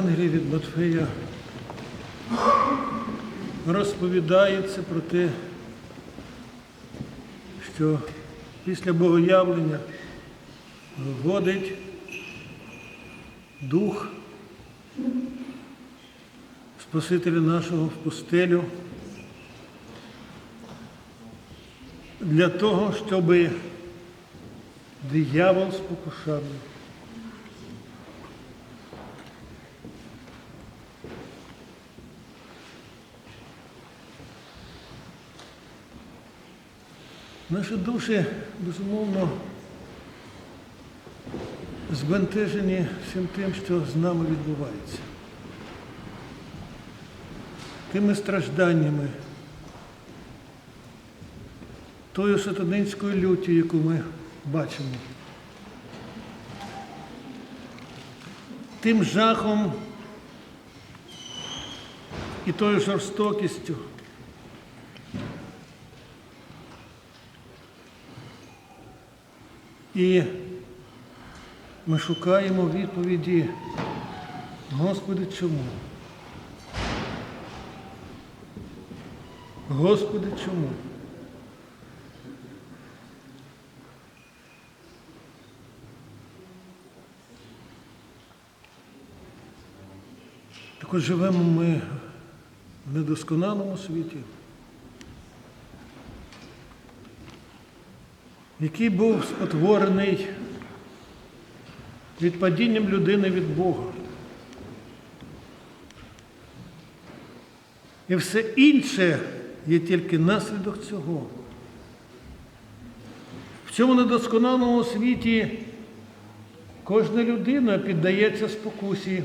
Євангелії від Матфея розповідається про те, що після богоявлення вводить дух Спасителя нашого в пустелю для того, щоб диявол спокушав. Наші душі, безумовно, збентежені всім тим, що з нами відбувається. Тими стражданнями, тою сатанинською люттю, яку ми бачимо. Тим жахом і тою жорстокістю, І ми шукаємо відповіді, Господи, чому? Господи, чому? Так от живемо ми в недосконалому світі. Який був спотворений відпадінням людини від Бога. І все інше є тільки наслідок цього. В цьому недосконалому світі кожна людина піддається спокусі,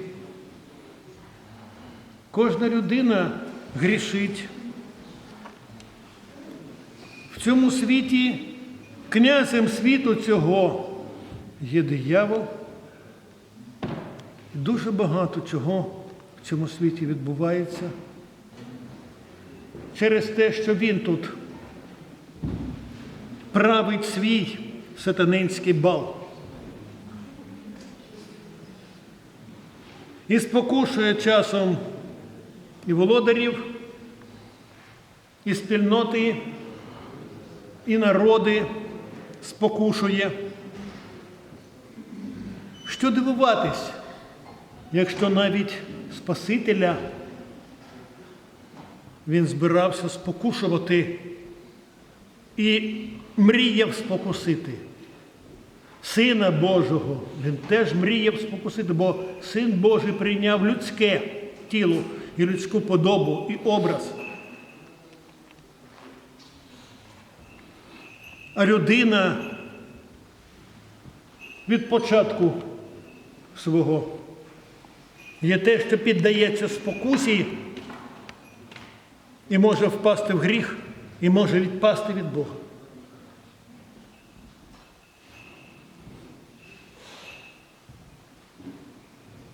кожна людина грішить. В цьому світі Князем світу цього є диявол. І дуже багато чого в цьому світі відбувається через те, що він тут править свій сатанинський бал. І спокушує часом і володарів, і спільноти, і народи спокушує. Що дивуватись, якщо навіть Спасителя він збирався спокушувати і мріяв спокусити. Сина Божого він теж мріяв спокусити, бо Син Божий прийняв людське тіло і людську подобу і образ. Людина від початку свого є те, що піддається спокусі і може впасти в гріх, і може відпасти від Бога.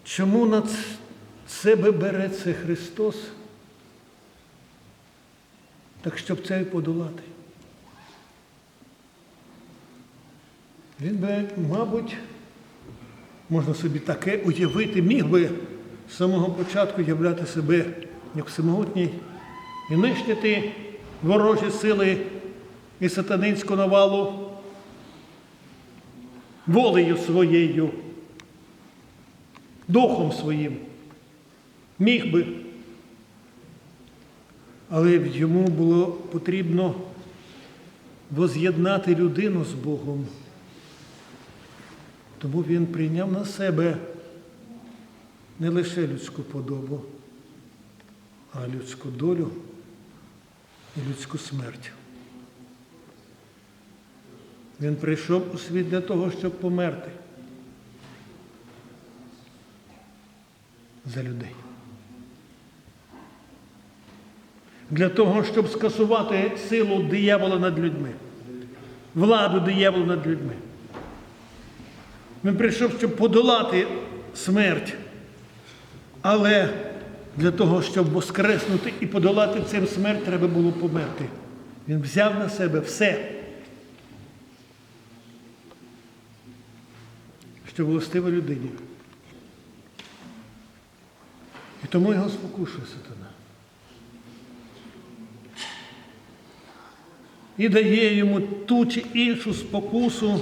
Чому на себе бере це Христос? Так щоб це і подолати. Він би, мабуть, можна собі таке уявити, міг би з самого початку являти себе як всемогутній і нищити ворожі сили і сатанинську навалу волею своєю, духом своїм. Міг би. Але йому було потрібно воз'єднати людину з Богом. Тому він прийняв на себе не лише людську подобу, а людську долю і людську смерть. Він прийшов у світ для того, щоб померти за людей. Для того, щоб скасувати силу диявола над людьми, владу диявола над людьми. Він прийшов, щоб подолати смерть. Але для того, щоб воскреснути і подолати цим смерть, треба було померти. Він взяв на себе все, що властиво людині. І тому його спокушує сатана. І дає йому ту чи іншу спокусу.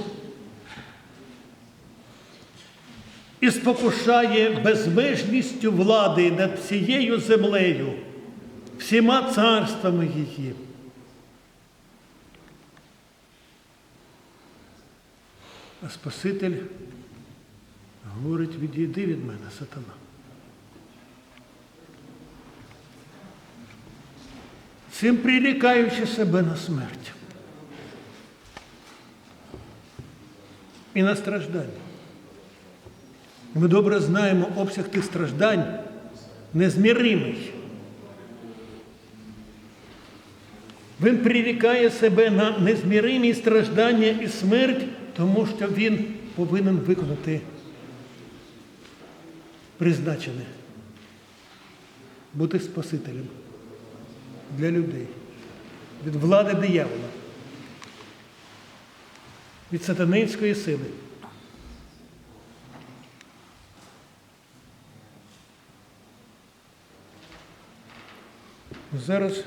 І спокушає безмежністю влади над цією землею, всіма царствами її. А Спаситель говорить, відійди від мене, сатана. Цим прирікаючи себе на смерть і на страждання. Ми добре знаємо обсяг тих страждань незміримий. Він прирікає себе на незміримі страждання і смерть, тому що він повинен виконати призначене бути Спасителем для людей, від влади диявола, від сатанинської сили. Зараз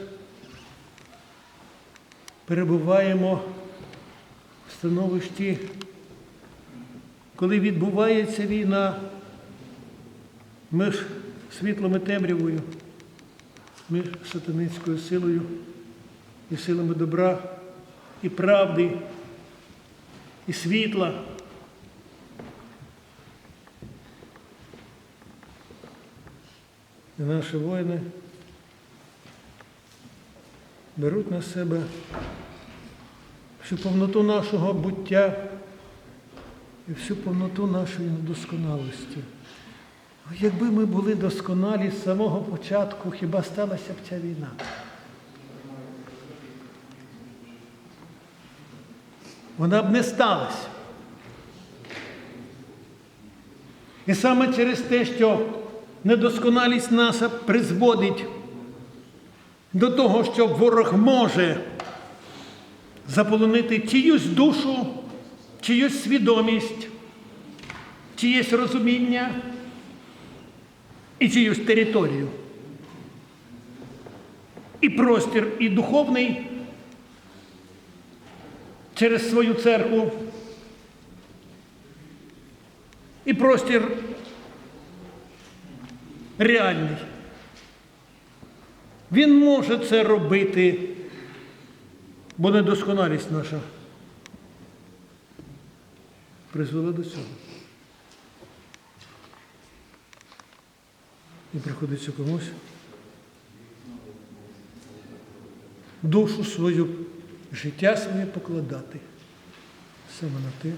перебуваємо в становищі, коли відбувається війна між світлом і темрявою, між сатанинською силою і силами добра, і правди, і світла. І наші воїни беруть на себе всю повноту нашого буття і всю повноту нашої недосконалості. Якби ми були досконалі з самого початку, хіба сталася б ця війна? Вона б не сталася. І саме через те, що недосконалість наша призводить до того, що ворог може заполонити чиюсь душу, чиюсь свідомість, чиєсь розуміння і чиюсь територію. І простір, і духовний через свою церкву, і простір реальний. Він може це робити, бо недосконалість наша призвела до цього. І приходиться комусь душу свою, життя своє покладати саме на те,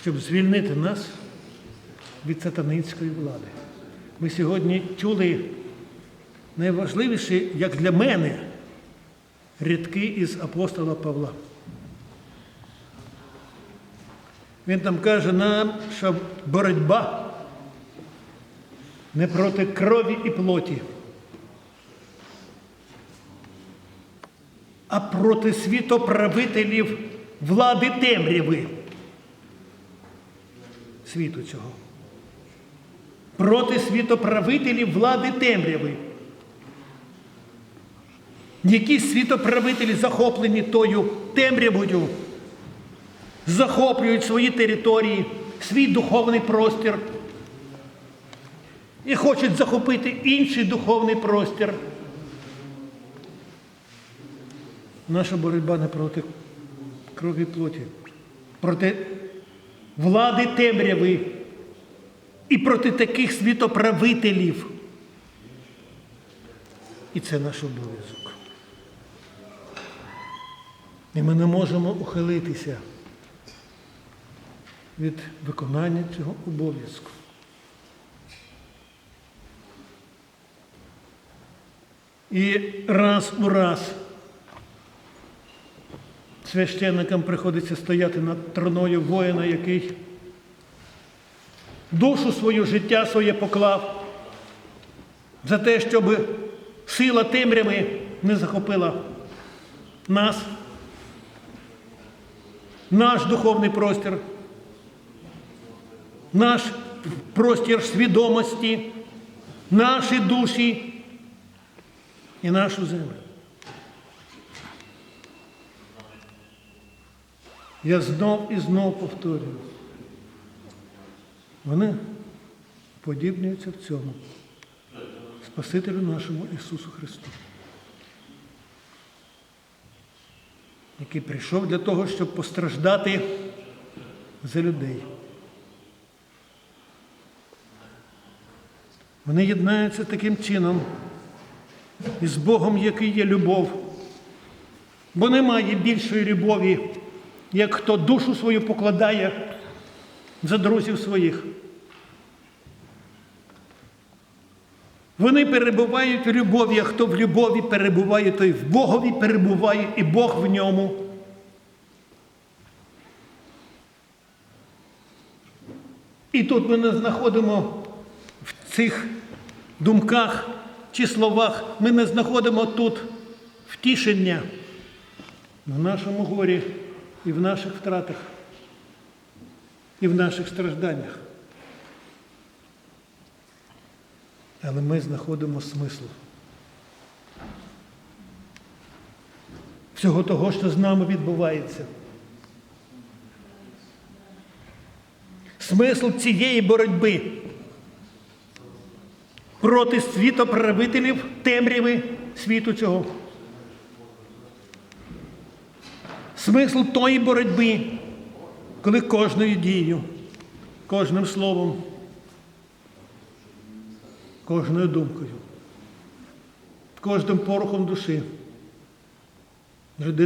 щоб звільнити нас від сатанинської влади. Ми сьогодні чули найважливіші, як для мене, рядки із апостола Павла. Він там каже нам, що боротьба не проти крові і плоті, а проти світоправителів влади темряви світу цього проти світоправителів влади темряви. Які світоправителі захоплені тою темрявою, захоплюють свої території, свій духовний простір і хочуть захопити інший духовний простір. Наша боротьба не проти крові плоті, проти влади темряви і проти таких світоправителів. І це наш обов'язок. І ми не можемо ухилитися від виконання цього обов'язку. І раз у раз священникам приходиться стояти над троною воїна, який душу свою, життя своє поклав за те, щоб сила темряви не захопила нас, наш духовний простір, наш простір свідомості, наші душі і нашу землю. Я знов і знов повторюю. Вони подібнюються в цьому Спасителю нашому Ісусу Христу, який прийшов для того, щоб постраждати за людей. Вони єднаються таким чином із Богом, який є любов. Бо немає більшої любові, як хто душу свою покладає за друзів своїх. Вони перебувають в любові, а хто в любові перебуває, той в Богові перебуває і Бог в ньому. І тут ми не знаходимо в цих думках чи словах, ми не знаходимо тут втішення в нашому горі і в наших втратах, і в наших стражданнях. Але ми знаходимо смисл всього того, що з нами відбувається. Смисл цієї боротьби проти світоправителів темряви світу цього. Смисл тої боротьби, коли кожною дією, кожним словом, кожною думкою, кожним порухом душі людина